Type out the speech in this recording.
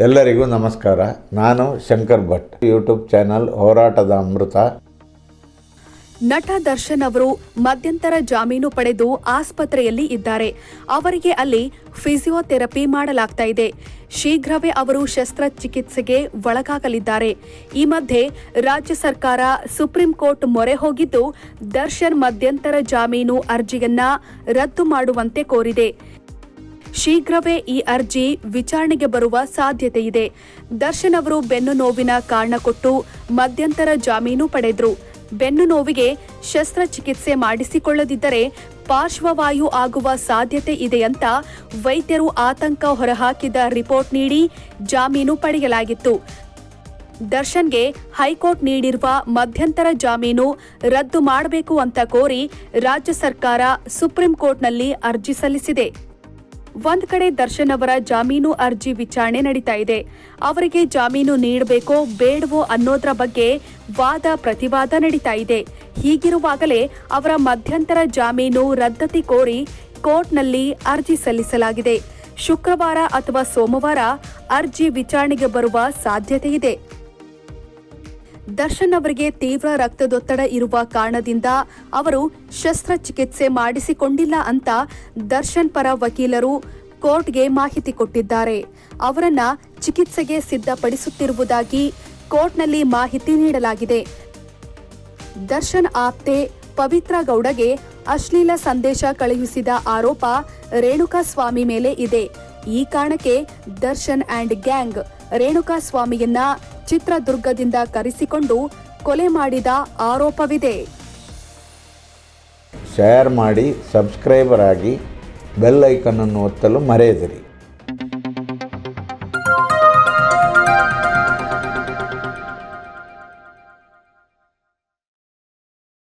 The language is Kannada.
ಎಲ್ಲರಿಗೂ ನಮಸ್ಕಾರ. ನಾನು ಶಂಕರ್ ಭಟ್. ಯೂಟ್ಯೂಬ್ ಚಾನಲ್ ಹೋರಾಟದ ಅಮೃತ. ನಟ ದರ್ಶನ್ ಅವರು ಮಧ್ಯಂತರ ಜಾಮೀನು ಪಡೆದು ಆಸ್ಪತ್ರೆಯಲ್ಲಿ ಇದ್ದಾರೆ. ಅವರಿಗೆ ಅಲ್ಲಿ ಫಿಸಿಯೋಥೆರಪಿ ಮಾಡಲಾಗ್ತಾ ಇದೆ. ಶೀಘ್ರವೇ ಅವರು ಶಸ್ತ್ರಚಿಕಿತ್ಸೆಗೆ ಒಳಗಾಗಲಿದ್ದಾರೆ. ಈ ಮಧ್ಯೆ ರಾಜ್ಯ ಸರ್ಕಾರ ಸುಪ್ರೀಂ ಕೋರ್ಟ್ ಮೊರೆ ಹೋಗಿದ್ದು, ದರ್ಶನ್ ಮಧ್ಯಂತರ ಜಾಮೀನು ಅರ್ಜಿಯನ್ನ ರದ್ದು ಮಾಡುವಂತೆ ಕೋರಿದೆ. ಶೀಘ್ರವೇ ಈ ಅರ್ಜಿ ವಿಚಾರಣೆಗೆ ಬರುವ ಸಾಧ್ಯತೆ ಇದೆ ದರ್ಶನ್ ಅವರು ಬೆನ್ನು ನೋವಿನ ಕಾರಣ ಕೊಟ್ಟು ಮಧ್ಯಂತರ ಜಾಮೀನು ಪಡೆದ್ರು. ಬೆನ್ನು ನೋವಿಗೆ ಶಸ್ತ್ರಚಿಕಿತ್ಸೆ ಮಾಡಿಸಿಕೊಳ್ಳದಿದ್ದರೆ ಪಾರ್ಶ್ವವಾಯು ಆಗುವ ಸಾಧ್ಯತೆ ಇದೆ ಅಂತ ವೈದ್ಯರು ಆತಂಕ ಹೊರಹಾಕಿದ ರಿಪೋರ್ಟ್ ನೀಡಿ ಜಾಮೀನು ಪಡೆಯಲಾಗಿತ್ತು. ದರ್ಶನ್ಗೆ ಹೈಕೋರ್ಟ್ ನೀಡಿರುವ ಮಧ್ಯಂತರ ಜಾಮೀನು ರದ್ದು ಮಾಡಬೇಕು ಅಂತ ಕೋರಿ ರಾಜ್ಯ ಸರ್ಕಾರ ಸುಪ್ರೀಂ ಕೋರ್ಟ್ನಲ್ಲಿ ಅರ್ಜಿ ಸಲ್ಲಿಸಿದೆ. ಒಂದ್ ಕಡೆ ದರ್ಶನ್ ಅವರ ಜಾಮೀನು ಅರ್ಜಿ ವಿಚಾರಣೆ ನಡೀತಾ ಇದೆ. ಅವರಿಗೆ ಜಾಮೀನು ನೀಡಬೇಕೋ ಬೇಡವೋ ಅನ್ನೋದ್ರ ಬಗ್ಗೆ ವಾದ ಪ್ರತಿವಾದ ನಡೀತಾ ಇದೆ. ಹೀಗಿರುವಾಗಲೇ ಅವರ ಮಧ್ಯಂತರ ಜಾಮೀನು ರದ್ದತಿ ಕೋರಿ ಕೋರ್ಟ್ನಲ್ಲಿ ಅರ್ಜಿ ಸಲ್ಲಿಸಲಾಗಿದೆ. ಶುಕ್ರವಾರ ಅಥವಾ ಸೋಮವಾರ ಅರ್ಜಿ ವಿಚಾರಣೆಗೆ ಬರುವ ಸಾಧ್ಯತೆ ಇದೆ. ದರ್ಶನ್ ಅವರಿಗೆ ತೀವ್ರ ರಕ್ತದೊತ್ತಡ ಇರುವ ಕಾರಣದಿಂದ ಅವರು ಶಸ್ತ್ರಚಿಕಿತ್ಸೆ ಮಾಡಿಸಿಕೊಂಡಿಲ್ಲ ಅಂತ ದರ್ಶನ್ ಪರ ವಕೀಲರು ಕೋರ್ಟ್ಗೆ ಮಾಹಿತಿ ಕೊಟ್ಟಿದ್ದಾರೆ. ಅವರನ್ನ ಚಿಕಿತ್ಸೆಗೆ ಸಿದ್ಧಪಡಿಸುತ್ತಿರುವುದಾಗಿ ಕೋರ್ಟ್ನಲ್ಲಿ ಮಾಹಿತಿ ನೀಡಲಾಗಿದೆ. ದರ್ಶನ್ ಆಪ್ತೆ ಪವಿತ್ರ ಗೌಡಗೆ ಅಶ್ಲೀಲ ಸಂದೇಶ ಕಳುಹಿಸಿದ ಆರೋಪ ರೇಣುಕಾ ಸ್ವಾಮಿ ಮೇಲೆ ಇದೆ. ಈ ಕಾರಣಕ್ಕೆ ದರ್ಶನ್ ಆ್ಯಂಡ್ ಗ್ಯಾಂಗ್ ರೇಣುಕಾ ಸ್ವಾಮಿಯನ್ನ ಚಿತ್ರದುರ್ಗದಿಂದ ಕರೆಸಿಕೊಂಡು ಕೊಲೆ ಮಾಡಿದ ಆರೋಪವಿದೆ. ಶೇರ್ ಮಾಡಿ ಸಬ್ಸ್ಕ್ರೈಬರ್ ಆಗಿ ಬೆಲ್ ಐಕನನ್ನು ಒತ್ತಲು ಮರೆಯದಿರಿ.